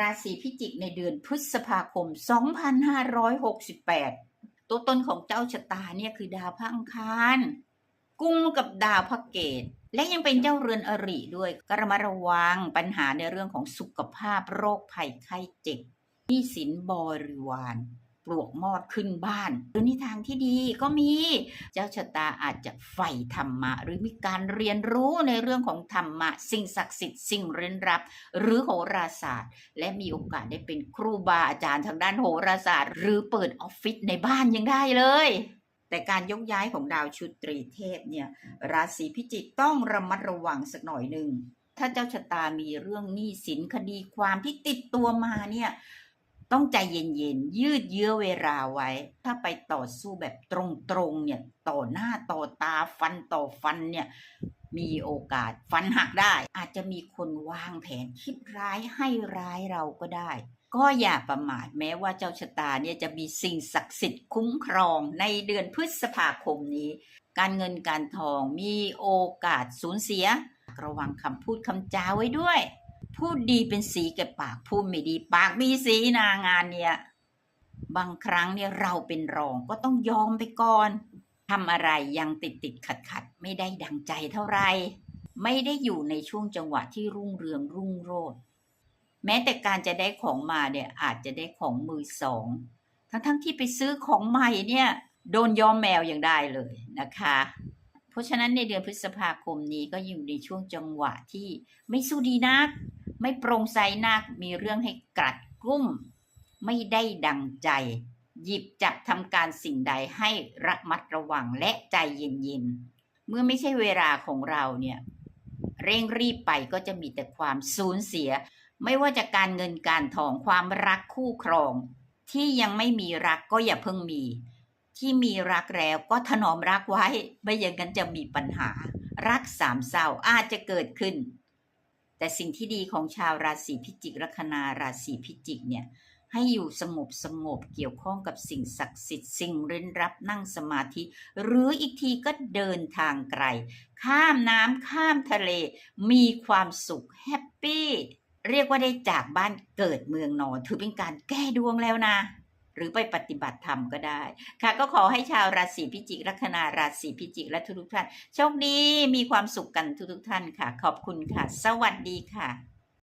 ราศีพิจิกในเดือนพฤษภาคม 2568 ตัวตนของเจ้าชะตาเนี่ยคือดาวพระอังคาร กุ้งกับดาวพระเกต และยังเป็นเจ้าเรือนอริด้วยกระมาระวังปัญหาในเรื่องของสุขภาพโรคภัยไข้เจ็บหนี้สินบริวาร ปลวกมอดขึ้นบ้าน หรือในทางที่ดีก็มี เจ้าชะตาอาจจะใฝ่ธรรมะ หรือมีการเรียนรู้ในเรื่องของธรรมะ สิ่งศักดิ์สิทธิ์สิ่งเร้นรับ หรือโหราศาสตร์ และมีโอกาสได้เป็นครูบาอาจารย์ทางด้านโหราศาสตร์ หรือเปิดออฟฟิศในบ้านยังได้เลยแต่การยกย้ายของดาวชุดตรีเทพเนี่ยราศีพิจิกต้องระมัดระวังสักหน่อยหนึ่ง ถ้าเจ้าชะตามีเรื่องหนี้สินคดีความที่ติดตัวมาเนี่ย ต้องใจเย็นๆ ยืดเยื้อเวลาไว้ ถ้าไปต่อสู้แบบตรงๆ เนี่ย ต่อหน้าต่อตาฟันต่อฟันเนี่ย มีโอกาสฟันหักได้ อาจจะมีคนวางแผนคิดร้ายให้ร้ายเราก็ได้ ก็อย่าประมาทแม้ว่าเจ้าชะตาเนี่ยจะมีสิ่งศักดิ์สิทธิ์คุ้มครองในเดือนพฤษภาคมนี้ การเงินการทองมีโอกาสสูญเสีย ระวังคำพูดคำจาไว้ด้วย พูดดีเป็นสีแก่ปากพูดไม่ดี ปากมีสีนางานเนี่ยบางครั้งเนี่ยเราเป็นรองก็ต้องยอมไปก่อนทำอะไรยังติดติดขัดขัดไม่ได้ดังใจเท่าไหร่ไม่ได้อยู่ในช่วงจังหวะที่รุ่งเรืองรุ่งโรจน์แม้แต่การจะได้ของมาเนี่ยอาจจะได้ของมือสองทั้งๆที่ไปซื้อของใหม่เนี่ยโดนยอมแมวยังได้เลยนะคะ เพราะฉะนั้นในเดือนพฤษภาคมนี้ก็อยู่ในช่วงจังหวะที่ไม่สู้ดีนัก ไม่โปร่งใสนักมีเรื่องให้กลัดกลุ้ม ไม่ได้ดังใจ หยิบจับทำการสิ่งใดให้ระมัดระวังและใจเย็นๆ เมื่อไม่ใช่เวลาของเราเนี่ย เร่งรีบไปก็จะมีแต่ความสูญเสีย ไม่ว่าจะการเงินการทองความรักคู่ครอง ที่ยังไม่มีรักก็อย่าเพิ่งมี ที่มีรักแล้วก็ถนอมรักไว้ไม่อย่างนั้นจะมีปัญหา รักสามเศร้าอาจจะเกิดขึ้น แต่สิ่งที่ดีของชาวราศีพิจิก ลัคนาราศีพิจิกเนี่ยให้อยู่สงบสงบเกี่ยวข้องกับสิ่งศักดิ์สิทธิ์สิ่งเร้นรับนั่งสมาธิ หรืออีกทีก็เดินทางไกล ข้ามน้ำข้ามทะเล มีความสุขแฮปปี้ เรียกว่าได้จากบ้านเกิดเมืองนอนถือเป็นการแก้ดวงแล้วนะ รือไปปฏิบัติธรรมก็ได้ ค่ะก็ขอให้ชาวราศีพิจิกลัคนาราศีพิจิกและทุกๆท่านโชคดีมีความสุขกันทุกๆท่านค่ะ ขอบคุณค่ะ สวัสดีค่ะ